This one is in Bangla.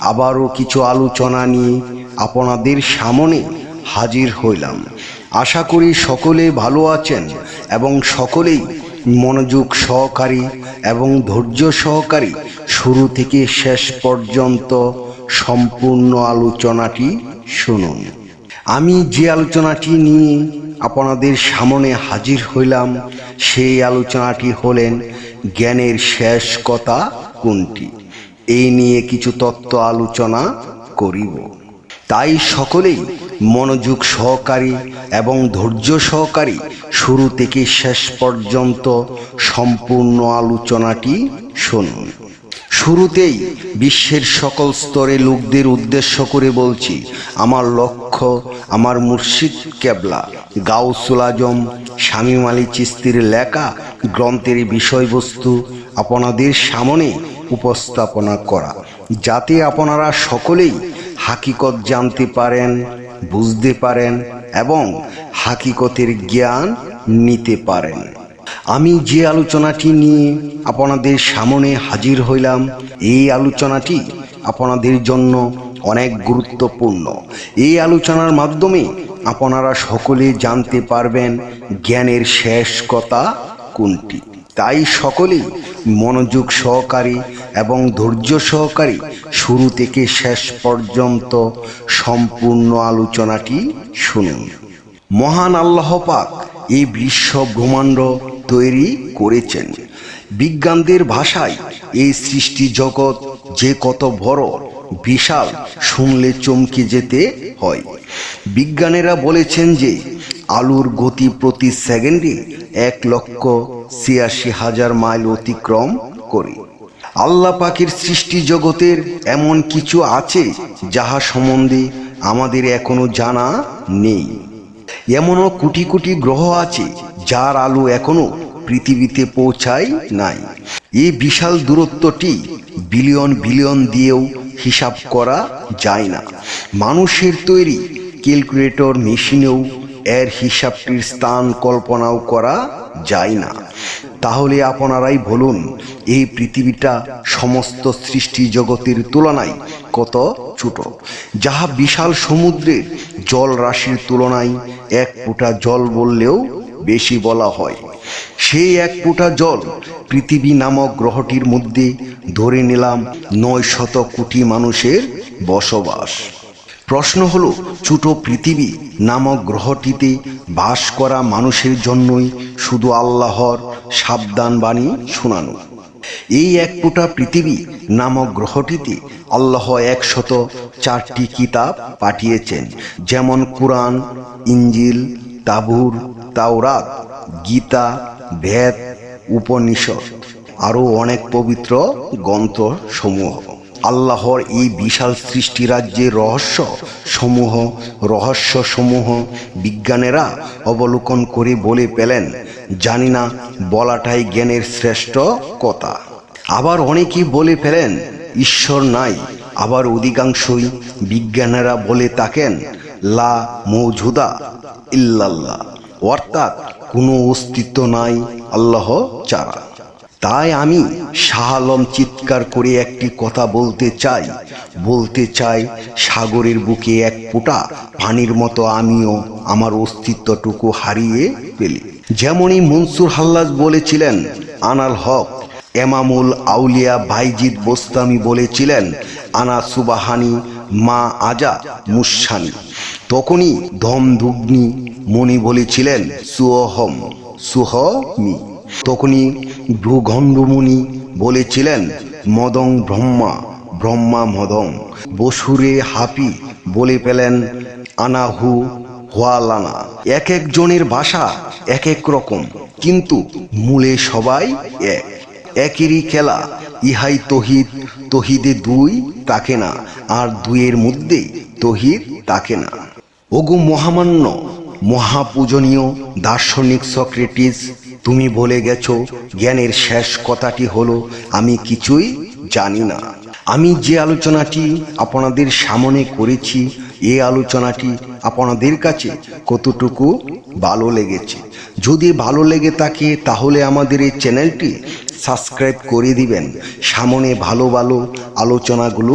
আবারও কিছু আলোচনা নিয়ে আপনাদের সামনে হাজির হইলাম। আশা করি সকলে ভালো আছেন এবং সকলেই মনোযোগ সহকারী এবং ধৈর্য সহকারী শুরু থেকে শেষ পর্যন্ত সম্পূর্ণ আলোচনাটি শুনুন। আমি যে আলোচনাটি নিয়ে আপনাদের সামনে হাজির হইলাম, সেই আলোচনাটি হলেন জ্ঞানের শেষ কথা কোনটি? এই নিয়ে কিছু তত্ত্ব আলোচনা করিব। তাই সকলেই মনোযোগ সহকারী এবং ধৈর্য সহকারী শুরু থেকে শেষ পর্যন্ত সম্পূর্ণ আলোচনাটি শুনুন। শুরুতেই বিশ্বের সকল স্তরে লোকদের উদ্দেশ্য করে বলছি, আমার লক্ষ্য, আমার মুর্শিদ কেবলা, গাউসুল আজম, শামীম আলী চিস্তির লেখা গ্রন্থের বিষয়বস্তু আপনাদের সামনে উপস্থাপনা করা। যাতে আপনারা সকলেই হাকিকত জানতে পারেন, বুঝতে পারেন এবং হাকিকতের জ্ঞান নিতে পারেন। আমি যে আলোচনাটি নিয়ে আপনাদের সামনে হাজির হইলাম, এই আলোচনাটি আপনাদের জন্য অনেক গুরুত্বপূর্ণ। এই আলোচনার মাধ্যমে আপনারা সকলে জানতে পারবেন জ্ঞানের শেষ কথা কোনটি। তাই সকলেই মনোযোগ সহকারী এবং ধৈর্য সহকারী শুরু থেকে শেষ পর্যন্ত সম্পূর্ণ আলোচনাটি শুনুন। মহান আল্লাহ পাক এই বিশ্ব ব্রহ্মাণ্ড তৈরি করেছেন। বিজ্ঞানদের ভাষায় এই সৃষ্টি জগৎ যে কত বড়, বিশাল, শুনলে চমকে যেতে হয়। বিজ্ঞানীরা বলেছেন যে আলুর গতি প্রতি সেকেন্ডে এক লক্ষ ছিয়াশি হাজার মাইল অতিক্রম করে। আল্লাহ পাকের সৃষ্টি জগতের এমন কিছু আছে যাহা সম্বন্ধে আমাদের এখনও জানা নেই। এমনও কোটি কোটি গ্রহ আছে যার আলো এখনও পৃথিবীতে পৌঁছায় নাই। এই বিশাল দূরত্বটি বিলিয়ন বিলিয়ন দিয়েও হিসাব করা যায় না। মানুষের তৈরি ক্যালকুলেটর মেশিনেও এর হিসাবটির স্থান কল্পনাও করা যায় না। তাহলে আপনারাই বলুন, এই পৃথিবীটা সমস্ত সৃষ্টি জগতের তুলনায় কত ছোট? যাহা বিশাল সমুদ্রের জল রাশির তুলনায় এক ফোঁটা জল বললেও বেশি বলা হয়। সেই এক ফোঁটা জল পৃথিবী নামক গ্রহটির মধ্যে ধরে নিলাম নয় শত কোটি মানুষের বসবাস। প্রশ্ন হলো, ছোট পৃথিবী নামক গ্রহটিতে বাস করা মানুষের জন্যই শুধু আল্লাহর সাবধান বাণী শোনানো। এই এক ফোঁটা পৃথিবী নামক গ্রহটিতে আল্লাহ একশত চারটি কিতাব পাঠিয়েছেন, যেমন কোরআন, ইঞ্জিল, তাবুর, তাওরাত, গীতা ভেদ উপনিষদ, আরও অনেক পবিত্র গ্রন্থ সমূহ আল্লাহর এই বিশাল সৃষ্টি রাজ্যের রহস্য সমূহ রহস্য সমূহ বিজ্ঞানেরা অবলোকন করে বলে পেলেন, জানি না বলাটাই জ্ঞানের শ্রেষ্ঠ কথা। আবার অনেকেই বলে ফেলেন, ঈশ্বর নাই। আবার অধিকাংশই বিজ্ঞানেরা বলে থাকেন, লা মৌজুদা ইল্লাল্লাহ। অর্থাৎ কোনো অস্তিত্ব নাই আল্লাহ চারা তাই আমি শাহ আলম চিৎকার করে একটি কথা বলতে চাই। বলতে চাই, সাগরের বুকে এক ফোঁটা পানির মতো আমিও আমার অস্তিত্বটুকু হারিয়ে ফেলি। যেমনই মনসুর হাল্লাজ বলেছিলেন, আনাল হক, এমামুল আউলিয়া ভাইজিদ বোস্তামি বলেছিলেন, আনা সুবাহানি মা আজা মুসানি তখনই ধমধুগ্নি মণি বলেছিলেন সুহম সুহমি। তখনই ভ্রুগণ্ডমুনি বলেছিলেন, মদং ব্রহ্মা ব্রহ্মা মদং। বসুরে হাপি বলে পেলেন, আনাহু হোয়ালানা। এক একজনের ভাষা এক এক রকম, কিন্তু মূলে সবাই এক। একেরই খেলা, ইহাই তহিদ তহিদে দুই তাকে না, আর দুইয়ের মধ্যে তহিদ তাকে না। ওগো মহামান্য, মহাপূজনীয় দার্শনিক সক্রেটিস তুমি বলে গেছো, জ্ঞানের শেষ কথাটি হলো, আমি কিছুই জানি না। আমি যে আলোচনাটি আপনাদের সামনে করেছি, এ আলোচনাটি আপনাদের কাছে কতটুকু ভালো লেগেছে? যদি ভালো লেগে থাকে, তাহলে আমাদের এই চ্যানেলটি সাবস্ক্রাইব করে দিবেন। সামনে ভালো ভালো আলোচনাগুলো